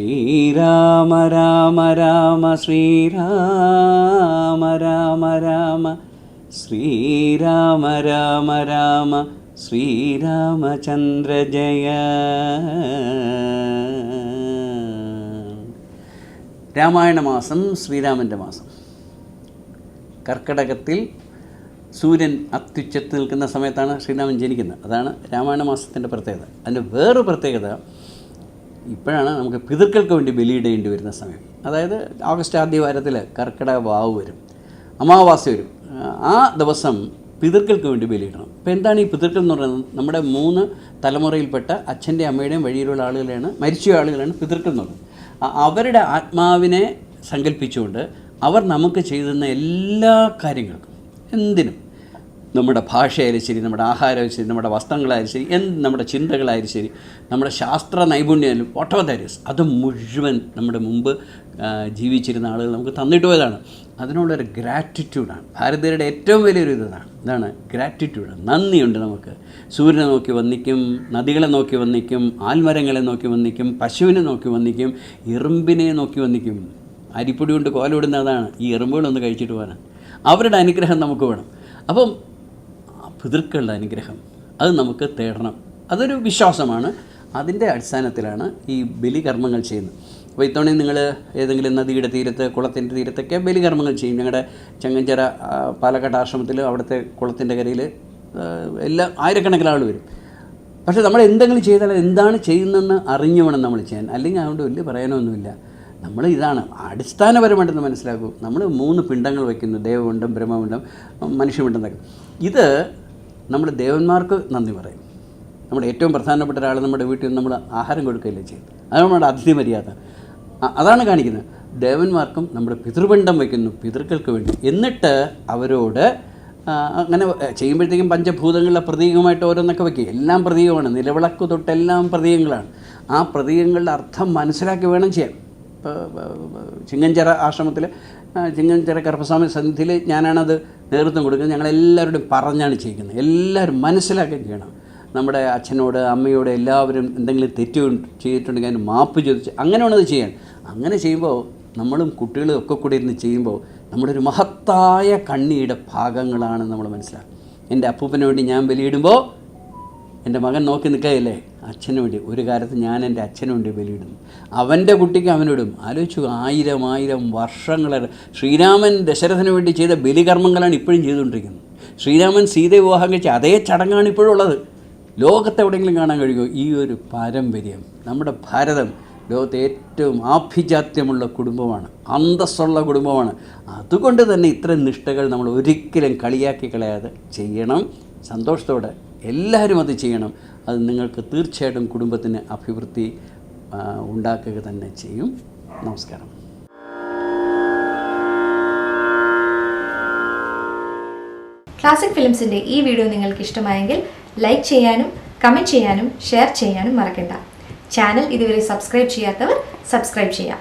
ശ്രീരാമ രാമ രാമ ശ്രീരാമ രാമ രാമ ശ്രീരാമ രാമ രാമ ശ്രീരാമചന്ദ്ര ജയ. രാമായണ മാസം ശ്രീരാമന്റെ മാസം. കർക്കടകത്തിൽ സൂര്യൻ അത്യുച്ചത്തിൽ നിൽക്കുന്ന സമയത്താണ് ശ്രീരാമൻ ജനിക്കുന്നത്. അതാണ് രാമായണ മാസത്തിന്റെ പ്രത്യേകത. അതിന്റെ വേറൊരു പ്രത്യേകത ഇപ്പോഴാണ് നമുക്ക് പിതൃക്കൾക്ക് വേണ്ടി ബലിയിടേണ്ടി വരുന്ന സമയം. അതായത് ഓഗസ്റ്റ് ആദ്യ വാരത്തിൽ കർക്കിടക വാവ് വരും അമാവാസ്യ വരും. ആ ദിവസം പിതൃക്കൾക്ക് വേണ്ടി ബലിയിടണം. അപ്പോൾ എന്താണ് ഈ പിതൃക്കൾ എന്ന് പറയുന്നത്? നമ്മുടെ മൂന്ന് തലമുറയിൽപ്പെട്ട അച്ഛന്റെ അമ്മയുടെയും വഴിയിലുള്ള ആളുകളെയാണ് മരിച്ച ആളുകളാണ് പിതൃക്കൾ എന്ന് പറയുന്നത്. അവരുടെ ആത്മാവിനെ സങ്കല്പിച്ചുകൊണ്ട് അവർ നമുക്ക് ചെയ്തുന്ന എല്ലാ കാര്യങ്ങൾക്കും എന്തിനും നമ്മുടെ ഭാഷയായാലും ശരി നമ്മുടെ ആഹാരമായാലും ശരി നമ്മുടെ വസ്ത്രങ്ങളായാലും ശരി എന്ത് നമ്മുടെ ചിന്തകളായാലും ശരി നമ്മുടെ ശാസ്ത്ര നൈപുണ്യമായാലും വാട്ട് ദാരിസ് അത് മുഴുവൻ നമ്മുടെ മുമ്പ് ജീവിച്ചിരുന്ന ആളുകൾ നമുക്ക് തന്നിട്ട് പോയതാണ്. അതിനുള്ളൊരു ഗ്രാറ്റിറ്റ്യൂഡാണ് ഭാരതീയരുടെ ഏറ്റവും വലിയൊരു ഇതാണ്. ഇതാണ് ഗ്രാറ്റിറ്റ്യൂഡ് നന്ദിയുണ്ട് നമുക്ക്. സൂര്യനെ നോക്കി വന്നിക്കും നദികളെ നോക്കി വന്നിക്കും ആൽമരങ്ങളെ നോക്കി വന്നിക്കും പശുവിനെ നോക്കി വന്നിക്കും ഇറുമ്പിനെ നോക്കി വന്നിക്കും അരിപ്പൊടി കൊണ്ട് കോലോടുന്നതാണ് ഈ എറുമ്പുകളൊന്ന് കഴിച്ചിട്ട് പോകാനാണ്. അവരുടെ അനുഗ്രഹം നമുക്ക് വേണം. അപ്പം പിതൃക്കളുടെ അനുഗ്രഹം. അത് നമുക്ക് തേടണം. അതൊരു വിശ്വാസമാണ്. അതിന്റെ അടിസ്ഥാനത്തിലാണ് ഈ ബലികർമ്മങ്ങൾ ചെയ്യുന്നത്. അപ്പോൾ ഇത്തവണ നിങ്ങൾ ഏതെങ്കിലും നദിയുടെ തീരത്ത് കുളത്തിന്റെ തീരത്തൊക്കെ ബലികർമ്മങ്ങൾ ചെയ്യും. ഞങ്ങളുടെ ചങ്ങഞ്ചേര പാലക്കാട് ആശ്രമത്തിൽ അവിടുത്തെ കുളത്തിന്റെ കരയിൽ എല്ലാ ആയിരക്കണക്കിന് ആൾ വരും. പക്ഷേ നമ്മൾ എന്തെങ്കിലും ചെയ്താൽ എന്താണ് ചെയ്യുന്നതെന്ന് അറിഞ്ഞു വേണം നമ്മൾ ചെയ്യാൻ. അല്ലെങ്കിൽ അതുകൊണ്ട് വലിയ പറയാനൊന്നുമില്ല. നമ്മൾ ഇതാണ്. അടിസ്ഥാനപരമായിട്ടൊന്ന് മനസ്സിലാക്കും. നമ്മൾ മൂന്ന് പിണ്ടങ്ങൾ വയ്ക്കുന്നു. ദേവമുണ്ടും ബ്രഹ്മമുണ്ടും മനുഷ്യമുണ്ടെന്നൊക്കെ ഇത് നമ്മൾ ദേവന്മാർക്ക് നന്ദി പറയും. നമ്മുടെ ഏറ്റവും പ്രധാനപ്പെട്ട ഒരാൾ നമ്മുടെ വീട്ടിൽ നമ്മൾ ആഹാരം കൊടുക്കുകയല്ലേ ചെയ്യും അതാണ് നമ്മുടെ അതിഥി മര്യാദ. അതാണ് കാണിക്കുന്നത്. ദേവന്മാർക്കും നമ്മുടെ പിതൃപിണ്ടം വയ്ക്കുന്നു പിതൃക്കൾക്ക് വേണ്ടി. എന്നിട്ട് അവരോട് അങ്ങനെ ചെയ്യുമ്പോഴത്തേക്കും പഞ്ചഭൂതങ്ങളുടെ പ്രതീകമായിട്ട് ഓരോന്നൊക്കെ വയ്ക്കുക. എല്ലാം പ്രതീകമാണ്. നിലവിളക്ക് തൊട്ടെല്ലാം പ്രതീകങ്ങളാണ്. ആ പ്രതീകങ്ങളുടെ അർത്ഥം മനസ്സിലാക്കി വേണം ചെയ്യാൻ. ചിങ്ങഞ്ചിറ ആശ്രമത്തിൽ ചിങ്ങഞ്ചിറ കർപ്പസ്വാമി സന്നിധിയിൽ ഞാനാണത് നേതൃത്വം കൊടുക്കുന്നത്. ഞങ്ങളെല്ലാവരോടും പറഞ്ഞാണ് ചെയ്യുന്നത് എല്ലാവരും മനസ്സിലാക്കുകയും ചെയ്യണം. നമ്മുടെ അച്ഛനോട് അമ്മയോട് എല്ലാവരും എന്തെങ്കിലും തെറ്റ് ചെയ്തിട്ടുണ്ടെങ്കിൽ അതിന് മാപ്പ് ചോദിച്ച് അങ്ങനെ വേണം അത് ചെയ്യാൻ. അങ്ങനെ ചെയ്യുമ്പോൾ നമ്മളും കുട്ടികളും ഒക്കെ കൂടി ഇരുന്ന് ചെയ്യുമ്പോൾ നമ്മുടെ ഒരു മഹത്തായ കണ്ണിയുടെ ഭാഗങ്ങളാണ് നമ്മൾ മനസ്സിലാക്കുക എന്റെ അപ്പൂപ്പന് വേണ്ടി ഞാൻ ബലിയിടുമ്പോൾ എന്റെ മകൻ നോക്കി നിൽക്കുകയല്ലേ? അച്ഛന് വേണ്ടി ഒരു കാലത്ത് ഞാൻ എന്റെ അച്ഛന് വേണ്ടി ബലിയിടുന്നു. അവന്റെ കുട്ടിക്ക് അവനിടും. ആലോചിച്ചു ആയിരം ആയിരം വർഷങ്ങളെ ശ്രീരാമൻ ദശരഥന് വേണ്ടി ചെയ്ത ബലികർമ്മങ്ങളാണ് ഇപ്പോഴും ചെയ്തുകൊണ്ടിരിക്കുന്നത്. ശ്രീരാമൻ സീത വിവാഹം കഴിച്ച അതേ ചടങ്ങാണ് ഇപ്പോഴുള്ളത് ലോകത്ത് എവിടെയെങ്കിലും കാണാൻ കഴിയുമോ? ഈ ഒരു പാരമ്പര്യം നമ്മുടെ ഭാരതം ലോകത്തെ ഏറ്റവും ആഭിജാത്യമുള്ള കുടുംബമാണ് അന്തസ്സുള്ള കുടുംബമാണ്. അതുകൊണ്ട് തന്നെ ഇത്തരം നിഷ്ഠകൾ നമ്മൾ ഒരിക്കലും കളിയാക്കി കളയാതെ ചെയ്യണം. സന്തോഷത്തോടെ എല്ലാവരും അത് ചെയ്യണം. അത് നിങ്ങൾക്ക് തീർച്ചയായിട്ടും കുടുംബത്തിന് അഭിവൃദ്ധി ഉണ്ടാക്കുക തന്നെ ചെയ്യും. നമസ്കാരം. ക്ലാസിക് ഫിലിംസിന്റെ ഈ വീഡിയോ നിങ്ങൾക്ക് ഇഷ്ടമായെങ്കിൽ ലൈക്ക് ചെയ്യാനും കമന്റ് ചെയ്യാനും ഷെയർ ചെയ്യാനും മറക്കണ്ട. ചാനൽ ഇതുവരെ സബ്സ്ക്രൈബ് ചെയ്യാത്തവർ സബ്സ്ക്രൈബ് ചെയ്യാം.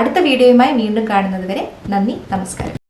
അടുത്ത വീഡിയോയുമായി വീണ്ടും കാണുന്നതുവരെ നന്ദി നമസ്കാരം.